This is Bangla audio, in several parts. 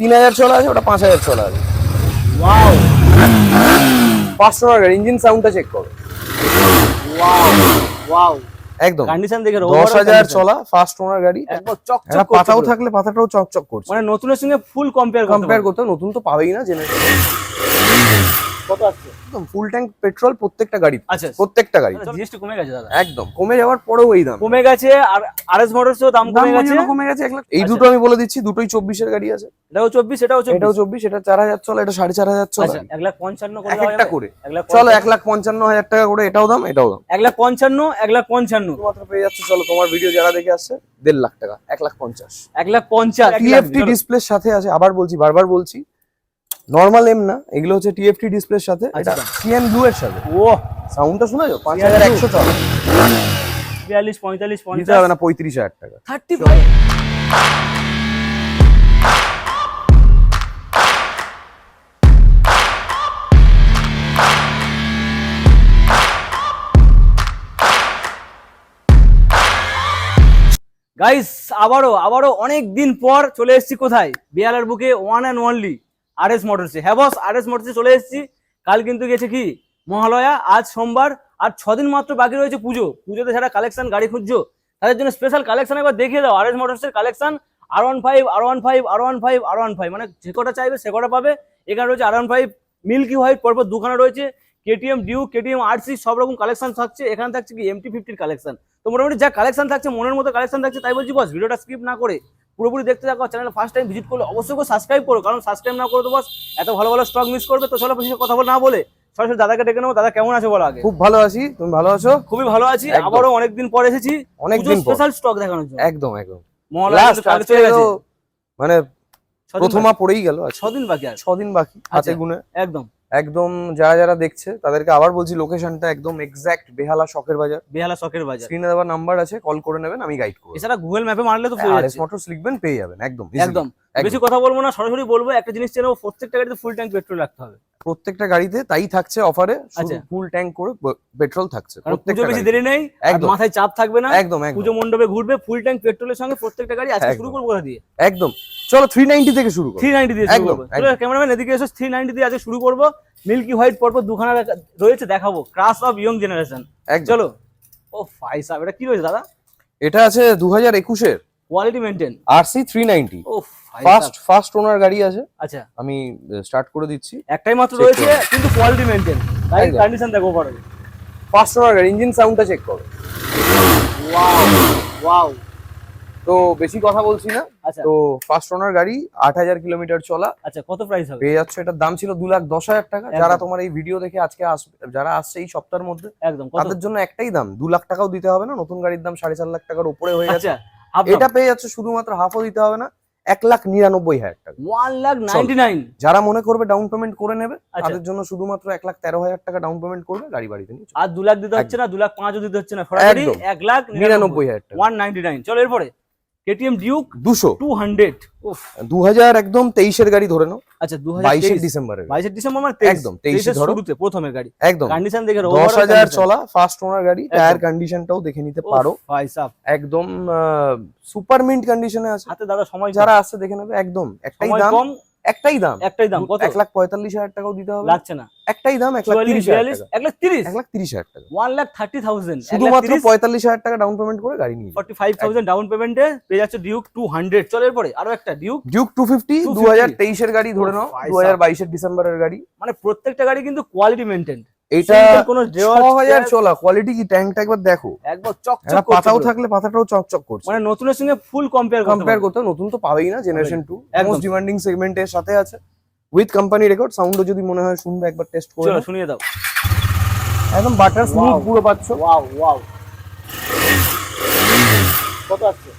তিন হাজার চলা আছে ওটা পাঁচ হাজার চলা আছে। ওয়াও পাঁচশো টাকার ইঞ্জিন সাউন্ডটা চেক করো। ওয়াও ওয়াও একদম। কন্ডিশন দেখে দশ হাজার চলা ফার্স্ট ওনার গাড়ি। চকচক পাতাও থাকলে পাতাটাও চকচক করছে। মানে নতুনের সঙ্গে ফুল কম্পেয়ার কম্পেয়ার করতে নতুন তো পাবেই না জেনে কত আসছে একদম ফুল ট্যাঙ্ক পেট্রোল প্রত্যেকটা গাড়ি। আচ্ছা প্রত্যেকটা গাড়ি। জিএসটি কমে গেছে দাদা। একদম কমে যাওয়ার পরেও এই দাম। কমে গেছে আর আরএস মোটরসও দাম দাম কমে গেছে কমে গেছে এক লাখ। এই আচ্ছা। দুটো আমি বলে দিচ্ছি দুটোই গাড়ি আছে। এটাও চব্বিশ এটাও চব্বিশ। এটাও চব্বিশ এটা চলা এটা চলা। আচ্ছা লাখ পঞ্চান্ন করে একটা করে। চলো লাখ পঞ্চান্ন হাজার টাকা করে এটাও দাম এটাও দাম। লাখ পঞ্চান্ন এক লাখ পঞ্চান্ন। শুধুমাত্র পেয়ে যাচ্ছে চলো তোমার ভিডিও যারা দেখে আসছে দেড় লাখ টাকা এক লাখ পঞ্চাশ। এক লাখ পঞ্চাশ। টিএফটি ডিসপ্লের সাথে আছে আবার বলছি বারবার বলছি নর্মাল এম না এগুলো হচ্ছে টিএফটি ডিসপ্লের সাথে এটা আচ্ছা। সিএন ব্লু এর সাথে। ও সাউন্ডটা শোনা যাও পাঁচ হাজার একশো চলো। বিয়াল্লিশ পঁয়তাল্লিশ দিতে পঞ্চাশ হবে না পঁয়ত্রিশ হাজার টাকা। Thirty five. গাইস আবারও আবারও অনেক দিন পর চলে এসেছি কোথায়? বিয়ালার বুকে one and only R S মোটরসে হ্যাঁ বস আর এস মোটরসে চলে এসেছি। কাল কিন্তু গেছে কি? মহালয়া, আজ সোমবার, আর ছদিন মাত্র বাকি রয়েছে পুজো। পুজোতে যারা কালেকশন গাড়ি খুঁজছো। তাদের জন্য স্পেশাল কালেকশন একবার দেখিয়ে দাও। R S মোটরসের collection R one five R one five R one five R one five মানে যে কটা চাইবে সে কটা পাবে। এখানে রয়েছে R one five milky white পরপর দুখানা রয়েছে। কেটিএম ডিউ কেটিএম আরসি সব রকম কালেকশন থাকছে। এখানে থাকছে কি? এমটি ফিফটির কালেকশন তো মোটামুটি যা কালেকশন থাকছে, মনের মতো কালেকশন থাকছে, তাই বলছি বস ভিডিওটা স্কিপ না করে পুরোপুরি দেখতে থাকো চ্যানেল ফার্স্ট টাইম ভিজিট করলে অবশ্যই করে সাবস্ক্রাইব করো। কারণ সাবস্ক্রাইব না করে তো বস এত ভালো ভালো স্টক মিস করবে তো চলো বেশি কথা বলে না বলে সরাসরি দাদাকে ডেকে নেব। দাদা কেমন আছে বলো আগে? খুব ভালো আছি তুমি ভালো আছো? খুবই ভালো আছি। আবারও অনেকদিন পর এসেছি। অনেকদিন পর। স্পেশাল স্টক দেখানোর জন্য। একদম একদম। মানে প্রথমা পড়েই গেল। ছদিন বাকি আছে। ছদিন বাকি হাতে আচ্ছা। গুনে। একদম। একদম যারা যারা দেখছে তাদেরকে আবার বলছি লোকেশনটা একদম এক্স্যাক্ট বেহালা শখের বাজার বেহালা শখের বাজার স্ক্রিনে দেওয়া নাম্বার আছে কল করে নেবেন আমি গাইড করব এছাড়া গুগল ম্যাপে মারলে তো পেয়ে আর এস যাচ্ছে। মোটরস লিখবেন পেয়ে যাবেন একদম একদম। বেশি কথা বলব না সরাসরি বলব একটা জিনিস চেনো প্রত্যেকটা গাড়িতে ফুল ট্যাঙ্ক পেট্রোল রাখতে হবে। প্রত্যেকটা গাড়িতে তাই থাকছে অফারে। ফুল ট্যাঙ্ক করে পেট্রোল থাকছে পুজো প্রত্যেকটা বেশি দেরি নেই আর। মাথায় চাপ থাকবে না একদম পুজো মণ্ডপে ঘুরবে ফুল ট্যাঙ্ক পেট্রোলের সঙ্গে প্রত্যেকটা গাড়ি আজকে শুরু করব কোথা দিয়ে। একদম। চলো থ্রি নাইনটি থেকে শুরু করো। থ্রি নাইনটি দিয়ে শুরু একদম, ক্যামেরাম্যান এদিকে এসো থ্রি নাইনটি দিয়ে আজকে শুরু করব। মিল্কি হোয়াইট পরপর দুখানা রয়েছে দেখাবো। ক্রাশ অফ ইয়ং জেনারেশন চলো। ও ফাই সাহেব এটা কি রয়েছে দাদা? এটা আছে দু হাজার একুশের। Quality maintain RC three ninety ও ফাই ফার্স্ট ফার্স্ট ওনার গাড়ি আছে। আচ্ছা। আমি স্টার্ট করে দিচ্ছি। একটাই মাত্র রয়েছে কিন্তু কোয়ালিটি মেনটেন তাই কন্ডিশন দেখো পারো ফার্স্ট ওনার গাড়ি ইঞ্জিন সাউন্ডটা চেক করো। ওয়াও ওয়াও তো বেশি কথা বলছি না। আচ্ছা। তো ফার্স্ট ওনার গাড়ি আট হাজার কিলোমিটার চলা। আচ্ছা কত প্রাইস হবে? পেয়ে যাচ্ছে এটার দাম ছিল দু লাখ দশ হাজার টাকা। যারা তোমার এই ভিডিও দেখে আজকে আসবে যারা আসছে এই সপ্তাহের মধ্যে একদম তাদের জন্য একটাই দাম। দু লাখ টাকাও দিতে হবে না নতুন গাড়ির দাম সাড়ে চার লাখ টাকার উপরে হয়ে গেছে। আচ্ছা এটা পেয়ে যাচ্ছে শুধুমাত্র হাফও দিতে হবে না। এক লাখ নিরানব্বই হাজার টাকা। One lakh ninety nine. যারা মনে করবে ডাউন পেমেন্ট করে নেবে আচ্ছা। তাদের জন্য শুধুমাত্র এক লাখ তেরো হাজার টাকা ডাউন পেমেন্ট করবে গাড়ি বাড়িতে নিয়ে আর দু লাখ দিতে হচ্ছে না দু লাখ পাঁচও দিতে হচ্ছে না ফরাসি এক লাখ নিরানব্বই হাজার টাকা। One ninety nine. চলো এরপরে। কেটিএম ডিউক দুশো। টু হান্ড্রেড দু হাজার একদম তেইশের গাড়ি ধরে নাও। আচ্ছা দু হাজার বাইশে তেইশ। ডিসেম্বরের গাড়ি। বাইশে ডিসেম্বর মানে একদম, তেইশে এর শুরুতে প্রথমের গাড়ি। একদম। কন্ডিশন দেখে দশ হাজার চলা ফার্স্ট ওনার গাড়ি টায়ার। কন্ডিশনটাও দেখে নিতে পারো। ভাই সাহেব একদম সুপার মিন্ট কন্ডিশনে আছে। হাতে দাদা সময় যারা আসছে দেখে নেবে একদম। একটাই দাম। একটাই দাম। একটাই দাম কত? এক লাখ পঁয়তাল্লিশ হাজার টাকাও দিতে হবে। লাগছে না। একটাই দাম এক লাখ তিরিশ এক লাখ তিরিশ? এক লাখ তিরিশ হাজার টাকা। ওয়ান লাখ থার্টি থাউজেন্ড শুধুমাত্র পঁয়তাল্লিশ হাজার টাকা ডাউন পেমেন্ট করে গাড়ি নিয়ে ফর্টি ফাইভ থাউজেন্ড ডাউন পেমেন্টে পেয়ে যাচ্ছে ডিউক টু হান্ড্রেড চলে এরপরে আরও একটা ডিউক ডিউক টু ফিফটি 250 দু হাজার তেইশের গাড়ি ধরে নাও দু হাজার বাইশের ডিসেম্বরের গাড়ি। মানে প্রত্যেকটা গাড়ি কিন্তু কোয়ালিটি মেনটেন ছ হাজার চলা কোয়ালিটি কি ট্যাঙ্কটা একবার দেখো। একবার চকচক পাতাও থাকলে পাতাটাও চকচক করছে। মানে নতুনের সঙ্গে ফুল কম্পেয়ার কম্পেয়ার করতে নতুন তো পাবেই না জেনারেশন টু। মোস্ট ডিমান্ডিং সেগমেন্টের সাথে আছে। উইথ কোম্পানি রেকর্ড সাউন্ডও যদি মনে হয় শুনবে একবার টেস্ট করে শুনিয়ে দাও। একদম বাটার স্মুথ পুরো পাচ্ছ। ওয়াও ওয়াও কত আসছে?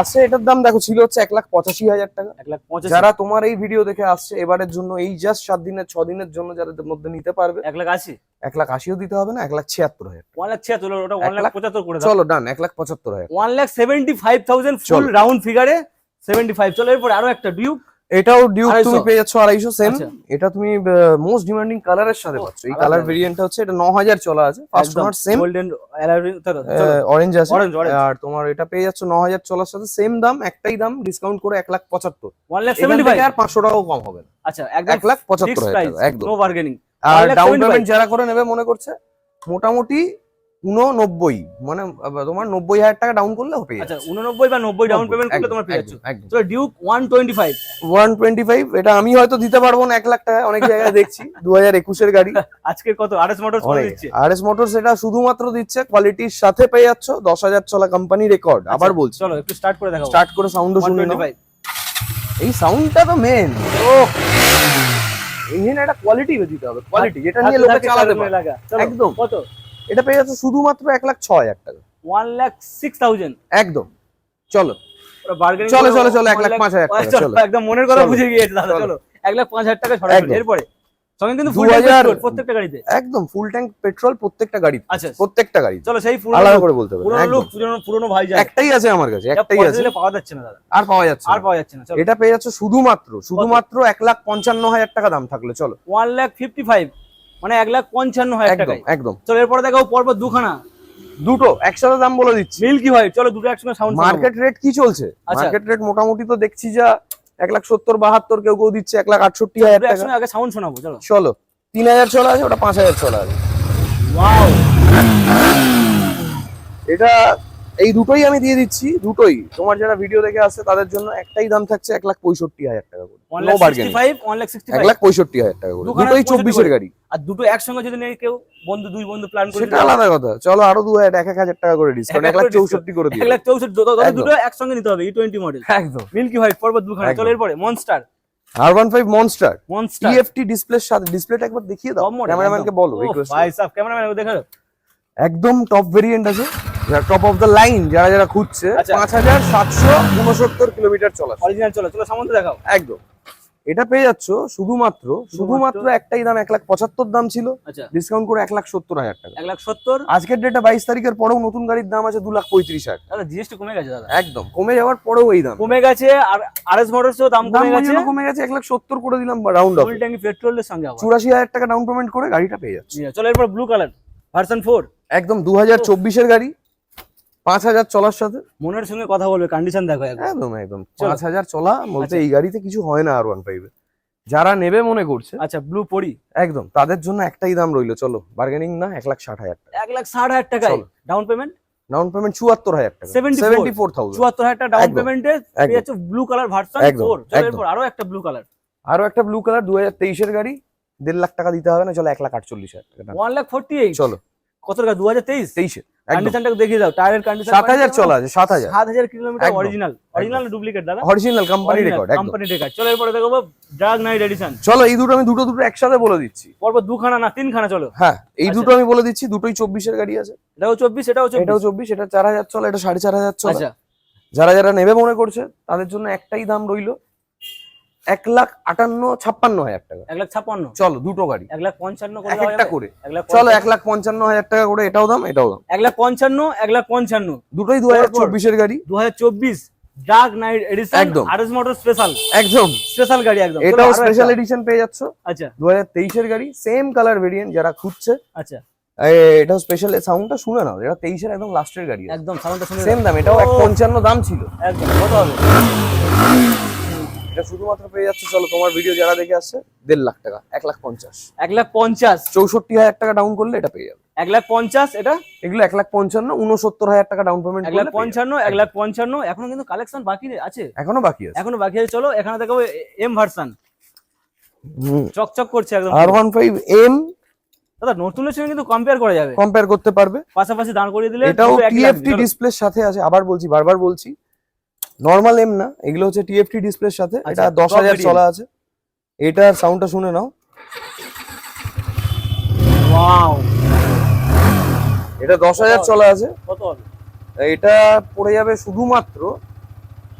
আসছে এটার দাম দেখো ছিল হচ্ছে এক লাখ পঁচাশি হাজার টাকা। এক লাখ পঁচাশি। যারা তোমার এই ভিডিও দেখে আসছে এবারের জন্য এই জাস্ট সাত দিনের ছ দিনের জন্য যাদের মধ্যে নিতে পারবে এক লাখ আশি। এক লাখ আশিও দিতে হবে না এক লাখ ছিয়াত্তর হাজার ওয়ান লাখ ছিয়াত্তর ওটা ওয়ান লাখ পঁচাত্তর করে চলো ডান এক লাখ পঁচাত্তর হাজার। One lakh seventy five thousand full round ফিগারে seventy five চলো এরপরে আরও একটা ডিউক এটাও ডিউক আড়াইশো। তুমি পেয়ে যাচ্ছ আড়াইশো সেম আচ্ছা। এটা তুমি মোস্ট ডিমান্ডিং কালারের সাথে পাচ্ছ। এই কালার। ভেরিয়েন্টটা হচ্ছে এটা ন হাজার চলা আছে first owner same golden orange আছে। আর তোমার এটা পেয়ে যাচ্ছ ন হাজার চলার সাথে সেম দাম একটাই দাম ডিসকাউন্ট করে এক লাখ পঁচাত্তর। ওয়ান লাখ সেভেন্টি ফাইভ আর পাঁচশো টাকাও কম হবে না। আচ্ছা এক লাখ পঁচাত্তর একদম। বার্গেনিং আর ডাউন পেমেন্ট যারা করে নেবে মনে করছে মোটামুটি উননব্বই মানে তোমার নব্বই হাজার টাকা ডাউন করলে পেয়ে আচ্ছা উননব্বই বা নব্বই ডাউন পেমেন্ট করলে তোমার পেয়ে যাচ্ছ তো Duke one twenty five one twenty five এটা আমি হয়তো দিতে পারব না এক লাখ টাকা অনেক জায়গায় দেখছি দু হাজার একুশের গাড়ি। আজকে কত মোটরস দিচ্ছে? আর এস মোটরস এটা শুধুমাত্র দিচ্ছে কোয়ালিটির সাথে পেয়ে যাচ্ছ দশ হাজার চলা কোম্পানি রেকর্ড আবার বলছি। চলো একটু স্টার্ট করে দেখাবো স্টার্ট করে সাউন্ডও শুনে নাও। 125 এই সাউন্ডটা তো মেন ও ইঞ্জিন একটা কোয়ালিটি দিতে হবে কোয়ালিটি যেটা নিয়ে লোকে চালাতে পারে। একদম। কত? এটা পেয়ে যাচ্ছে শুধুমাত্র এক লাখ ছ হাজার টাকা। ওয়ান লাখ সিক্স থাউজেন্ড একদম। চলো। চলো, চলো, চলো, এক লাখ পাঁচ হাজার চলো। একদম মনের কথা বুঝে গিয়েছে দাদা চলো। এক লাখ পাঁচ হাজার টাকা সরাসরি এরপরে সঙ্গে কিন্তু ফুল হাজার- প্রত্যেকটা গাড়িতে। একদম ফুল ট্যাঙ্ক পেট্রোল প্রত্যেকটা গাড়ি আচ্ছা প্রত্যেকটা গাড়ি চলো সেই পুরোনো আলাদা করে বলতে হবে পুরোনো একদম। লুক পুরোনো পুরোনো ভাই যায় একটাই আছে আমার কাছে এটা একটাই আছে। পাওয়া যাচ্ছে না দাদা। আর পাওয়া যাচ্ছে আর পাওয়া যাচ্ছে না চলো। এটা পেয়ে যাচ্ছে শুধুমাত্র শুধুমাত্র এক লাখ পঞ্চান্ন হাজার টাকা দাম থাকলে চলো। ওয়ান লাখ ফিফটি ফাইভ মানে এক লাখ পঞ্চান্ন হাজার একদম টাকায়। একদম। চলো এরপরে দেখাও পরপর দুখানা। দুটো একসাথে দাম বলে দিচ্ছি। মিল্কি হোয়াইট চলো দুটো একসঙ্গে সাউন্ড মার্কেট রেট কি চলছে? আচ্ছা। মার্কেট রেট মোটামুটি তো দেখছি যা এক লাখ সত্তর বাহাত্তর কেউ কেউ দিচ্ছে এক লাখ আটষট্টি হাজার টাকা। আগে সাউন্ড শোনাবো চলো। চলো তিন হাজার চলা আছে ওটা পাঁচ হাজার চলা আছে এটা এই দুটোই আমি দিয়ে দিচ্ছি দুটোই। তোমার যারা ভিডিও দেখে আসছে তাদের জন্য একটাই দাম থাকছে এক লাখ পঁয়ষট্টি হাজার টাকা করে। নো বার্গেন এক লাখ পঁয়ষট্টি হাজার টাকা করে। দুটোই 65 চব্বিশের। গাড়ি। আর দুটো একসঙ্গে যদি নেই কেউ বন্ধু দুই বন্ধু প্ল্যান করে সেটা আলাদা কথা। চলো আরও দু হাজার এক এক হাজার টাকা করে ডিসকাউন্ট এক লাখ। চৌষট্টি করে এক লাখ চৌষট্টি। দুটো একসঙ্গে নিতে হবে ই টোয়েন্টি মডেল একদম। মিল্কি হোয়াইট পর্বত দুখানা। চলো এরপরে মনস্টার আর one five monster monster TFT ডিসপ্লের সাথে ডিসপ্লেটা একবার দেখিয়ে দাও। ক্যামেরাম্যানকে বলো। ভাই সাহেব ক্যামেরাম্যান দেখো একদম টপ ভেরিয়েন্ট আছে। টপ অফ দ্য লাইন যারা যারা খুঁজছে আচ্ছা। পাঁচ হাজার সাতশো উনসত্তর কিলোমিটার চলা অরিজিনাল চলো চলো সামন্ত দেখাও। একদম। এটা পেয়ে যাচ্ছ শুধুমাত্র শুধুমাত্র? একটাই দাম এক লাখ পঁচাত্তর দাম ছিল। আচ্ছা। ডিসকাউন্ট করে এক লাখ সত্তর হাজার টাকা। এক লাখ সত্তর? আজকের ডেটে বাইশ তারিখের পরেও নতুন গাড়ির দাম আছে দু লাখ পঁয়ত্রিশ হাজার জিএসটি কমে গেছে দাদা। একদম। কমে যাওয়ার পরেও এই দাম। কমে গেছে আর আরএস মোটরস দাম দাম কমে গেছে। কমে গেছে। এক লাখ সত্তর করে দিলাম রাউন্ড ফুল ট্যাঙ্কি পেট্রোলের সঙ্গে চুরাশি হাজার টাকা ডাউন পেমেন্ট করে গাড়িটা পেয়ে যাচ্ছে। চলো এরপর ব্লু কালার ভার্সন ফোর একদম দু হাজার চব্বিশের গাড়ি। পাঁচ হাজার চলার সাথে। মনের সঙ্গে কথা বলবে কন্ডিশন দেখো একদম একদম। পাঁচ হাজার চলা বলতে আচ্ছা। এই গাড়িতে কিছু হয় না আর ওয়ান ফাইভে যারা নেবে মনে করছে। আচ্ছা ব্লু পড়ি একদম তাদের জন্য একটাই দাম রইল চলো। বার্গেনিং না এক লাখ ষাট হাজার টাকা। এক লাখ ষাট হাজার চলো। ডাউন পেমেন্ট ডাউন পেমেন্ট চুয়াত্তর হাজার টাকা। 74 সেভেন্টি ফোর থাউজেন্ড চুয়াত্তর হাজার টাকা ডাউন পেমেন্টে ব্লু কালার ভার্সন ফোর আরও একটা ব্লু কালার আরও একটা ব্লু কালার দু হাজার তেইশের গাড়ি। দেড় লাখ টাকা দিতে হবে না চলো এক লাখ আটচল্লিশ হাজার টাকা ওয়ান লাখ ফোর্টি এইট চলো। কত টাকা দু হাজার তেইশ? তেইশে। একদম। কন্ডিশনটাকে দেখিয়ে দাও টায়ারের কন্ডিশন সাত হাজার চলা আছে সাত হাজার। সাত হাজার কিলোমিটার অরিজিনাল অরিজিনাল ডুপ্লিকেট দাদা? অরিজিনাল কোম্পানি রেকর্ড একদম। কোম্পানি রেকর্ড চলো এরপরে দেখো ড্রাগ নাইট এডিশন চলো এই দুটো আমি দুটো দুটো একসাথে বলে দিচ্ছি। পরপর দুখানা না তিনখানা চলো। হ্যাঁ এই আচ্ছা। দুটো আমি বলে দিচ্ছি দুটোই চব্বিশের গাড়ি আছে। এটাও চব্বিশ এটাও চব্বিশ। এটাও চব্বিশ এটা চার হাজার চলা এটা সাড়ে চার হাজার চলা। আচ্ছা। যারা যারা নেবে মনে করছে তাদের জন্য একটাই দাম রইল এক লাখ আটান্ন ছাপ্পান্ন হাজার টাকা। এক লাখ ছাপ্পান্ন? চলো দুটো গাড়ি। এক লাখ পঞ্চান্ন করে একটা করে। চলো এক লাখ পঞ্চান্ন হাজার টাকা করে এটাও দাম এটাও দাম। এক লাখ পঞ্চান্ন এক লাখ পঞ্চান্ন। দুটোই দু হাজার চব্বিশের গাড়ি। দু হাজার চব্বিশ ডার্ক নাইট এডিশন একদম। আরএস মোটর স্পেশাল একদম। স্পেশাল গাড়ি একদম। এটাও স্পেশাল। এডিশন পেয়ে যাচ্ছ। আচ্ছা। দু হাজার তেইশের গাড়ি সেম কালার ভেরিয়েন্ট যারা খুঁজছে। আচ্ছা। এটাও স্পেশাল সাউন্ডটা শুনে নাও এটা একদম লাস্টের গাড়ি একদম সাউন্ডটা শুনে সেম দাম এটাও দাম ছিল। একদম কত হবে? এটা শুধুমাত্র পেয়ে যাচ্ছে চলো তোমার ভিডিও যারা দেখে আসছে দেড় লাখ টাকা এক লাখ পঞ্চাশ। এক লাখ পঞ্চাশ। চৌষট্টি হাজার টাকা ডাউন করলে এটা পেয়ে যাবে। এক লাখ পঞ্চাশ এটা? এগুলো এক লাখ পঞ্চান্ন উনসত্তর হাজার টাকা ডাউন পেমেন্ট এক লাখ পঞ্চান্ন এক লাখ পঞ্চান্ন এখনও কিন্তু কালেকশন বাকি আছে? এখনও বাকি আছে। এখনও বাকি আছে চলো এখানে দেখাবো এম ভার্সন চকচক করছে একদম আর ওয়ান ফাইভ এম দাদা নতুনের সঙ্গে কিন্তু কম্পেয়ার করা যাবে। কম্পেয়ার করতে পারবে। পাশাপাশি দাঁড় করিয়ে দিলে এটাও টিএফটি ডিসপ্লের সাথে আছে আবার বলছি বারবার বলছি নর্মাল এম না এগুলো হচ্ছে টিএফটি ডিসপ্লের সাথে আচ্ছা, এটা দশ হাজার চলা আছে। এটার সাউন্ডটা শুনে নাও। এটা দশ হাজার চলা আছে। কত হবে? এটা পড়ে যাবে শুধুমাত্র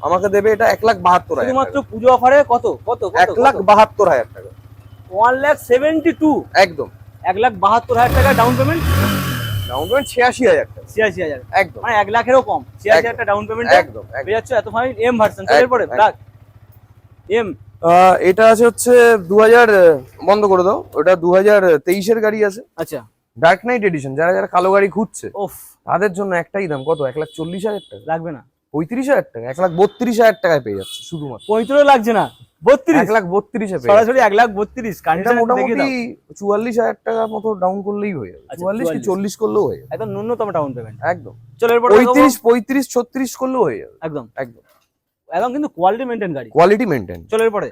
আমাকে দেবে এটা এক লাখ বাহাত্তর হাজার শুধুমাত্র পুজো অফারে কত? কত। এক লাখ বাহাত্তর হাজার টাকা। ওয়ান লাখ সেভেন্টি টু একদম। এক লাখ বাহাত্তর হাজার টাকা ডাউন পেমেন্ট ডাউন পেমেন্ট ছিয়াশি হাজার টাকা। ছিয়াশি হাজার। একদম। মানে এক লাখেরও কম। ছিয়াশি হাজার টাকা ডাউন পেমেন্ট একদম পেয়ে যাচ্ছ এত ফাইন এম ভার্সন এরপরে। ব্ল্যাক এম আহ, এটা আছে হচ্ছে দু হাজার বন্ধ করে দাও। ওটা দু হাজার তেইশের গাড়ি আছে। আচ্ছা। ডার্ক নাইট এডিশন যারা যারা কালো গাড়ি খুঁজছে তাদের জন্য একটাই দাম। কত? এক লাখ চল্লিশ হাজার টাকা। লাগবে না। পঁয়ত্রিশ হাজার টাকা এক লাখ বত্রিশ হাজার টাকায় পেয়ে যাচ্ছে শুধুমাত্র। পঁয়ত্রিশ লাগছে না বত্রিশ। এক লাখ বত্রিশে সরাসরি এক লাখ বত্রিশ এটা মোটামুটি চুয়াল্লিশ হাজার টাকা মতো ডাউন করলেই হয়ে যাবে। আচ্ছা, চুয়াল্লিশ কি চল্লিশ করলেও হয়ে যাবে। একদম ন্যূনতম ডাউন পেমেন্ট একদম। চলো এরপর পঁয়ত্রিশ পঁয়ত্রিশ ছত্রিশ করলেও হয়ে যাবে। একদম। একদম। একদম কিন্তু কোয়ালিটি মেনটেন গাড়ি। কোয়ালিটি মেনটেন চলো এরপরে।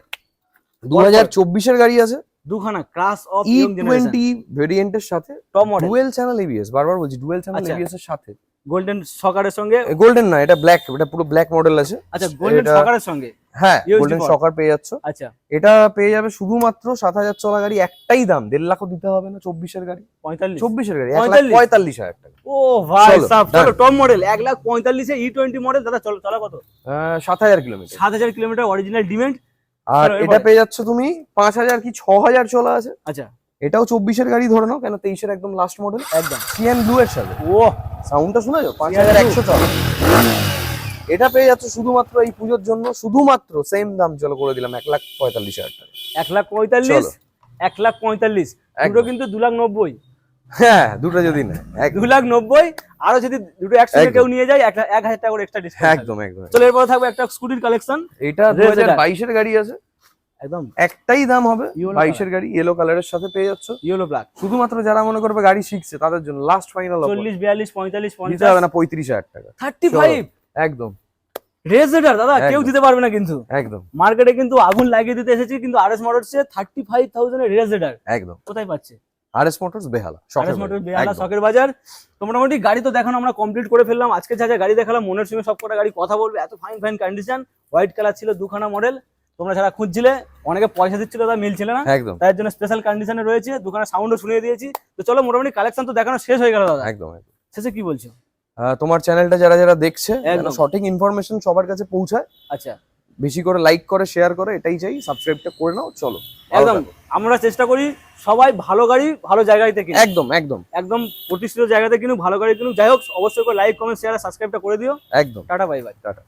দু হাজার চব্বিশের গাড়ি আছে। দুখানা ক্লাস অফ ই টোয়েন্টি ভেরিয়েন্টের সাথে top model dual channel ABS বারবার বলছি ডুয়েল চ্যানেল। এবিএস এর সাথে। গোল্ডেন সকারের সঙ্গে? গোল্ডেন না এটা ব্ল্যাক এটা পুরো ব্ল্যাক মডেল আছে। আচ্ছা গোল্ডেন সকারের সঙ্গে? হ্যাঁ গোল্ডেন সকার পেয়ে যাচ্ছ। আচ্ছা। এটা পেয়ে যাবে শুধুমাত্র সাত হাজার চলা গাড়ি একটাই দাম দেড় লাখও দিতে হবে না চব্বিশের গাড়ি। পঁয়তাল্লিশ। চব্বিশের গাড়ি এক পঁয়তাল্লিশ? হাজার টাকা। ও ভাই সাব চলো টপ মডেল এক লাখ পঁয়তাল্লিশে ই টোয়েন্টি মডেল দাদা চলো চলো কত? সাত হাজার কিলোমিটার সাত হাজার কিলোমিটার অরিজিনাল ডিমেন্ট আর এটা পেয়ে যাচ্ছ তুমি পাঁচ হাজার কি ছ হাজার চলা আছে? আচ্ছা। এটাও চব্বিশের গাড়ি ধরে নাও কেন তেইশের একদম লাস্ট মডেল একদম সিএন ব্লু এর সাথে। ও সাউন্ডটা শোনা যাও পাঁচ হাজার একশো চলা এটা পেয়ে যাচ্ছে শুধুমাত্র এই পুজোর জন্য শুধুমাত্র সেম দাম চলো করে দিলাম এক লাখ পঁয়তাল্লিশ হাজার টাকা। এক লাখ পঁয়তাল্লিশ? এক লাখ পঁয়তাল্লিশ। দুটো। কিন্তু দু লাখ নব্বই। হ্যাঁ দুটো যদি না দু লাখ নব্বই আরও যদি দুটো একসঙ্গে কেউ নিয়ে যায় এক হাজার টাকা করে এক্সট্রা ডিসকাউন্ট একদম একদম। চলো এরপরে থাকবে একটা স্কুটির কালেকশন এটা দু হাজার বাইশের গাড়ি আছে। একদম। একটাই দাম হবে বাইশের গাড়ি ইয়েলো কালারের সাথে পেয়ে যাচ্ছ। ইয়েলো ব্ল্যাক শুধুমাত্র যারা মনে করবে গাড়ি শিখছে তাদের জন্য লাস্ট ফাইনাল চল্লিশ বিয়াল্লিশ পঁয়তাল্লিশ পঞ্চাশ। হবে না পঁয়ত্রিশ হাজার টাকা। থার্টি। ফাইভ একদম। রেজার দাদা কেউ দিতে পারবে না কিন্তু। একদম। মার্কেটে কিন্তু আগুন লাগিয়ে দিতে এসেছি কিন্তু আরএস মোটরসে থার্টি ফাইভ থাউজেন্ড রেজার একদম। কোথায় পাচ্ছে? R S Motors Behala RS motor বাড়ি। বেহালা। শখের বাজার। তো মোটামুটি গাড়ি তো দেখানো আমরা কমপ্লিট করে ফেললাম। আজকে যা যা গাড়ি দেখালাম মনের সঙ্গে সব কটা গাড়ি কথা বলবে। এত fine fine condition white colour ছিল দুখানা মডেল তোমরা যারা খুঁজছিলে অনেকে পয়সা দিচ্ছিল তা মিলছিল না। একদম। তার জন্য স্পেশাল কন্ডিশনে রয়েছে দুখানা সাউন্ডও শুনিয়ে দিয়েছি। তো চলো মোটামুটি কালেকশন তো দেখানো শেষ হয়ে গেল দাদা। একদম। শেষে কি বলছো? তোমার চ্যানেলটা যারা যারা দেখছে সঠিক ইনফরমেশন সবার কাছে পৌঁছায়। আচ্ছা। বেশি করে লাইক করে শেয়ার করে এটাই চাই। সাবস্ক্রাইবটা করে নাও চলো। একদম। আমরা চেষ্টা করি সবাই ভালো গাড়ি ভালো জায়গায় থেকে একদম একদম। একদম প্রতিষ্ঠিত জায়গাতে কিনুক ভালো গাড়ি কিনুক। যাই হোক অবশ্যই করে লাইক কমেন্ট শেয়ার সাবস্ক্রাইবটা করে দিও। একদম। Tata bye bye tata.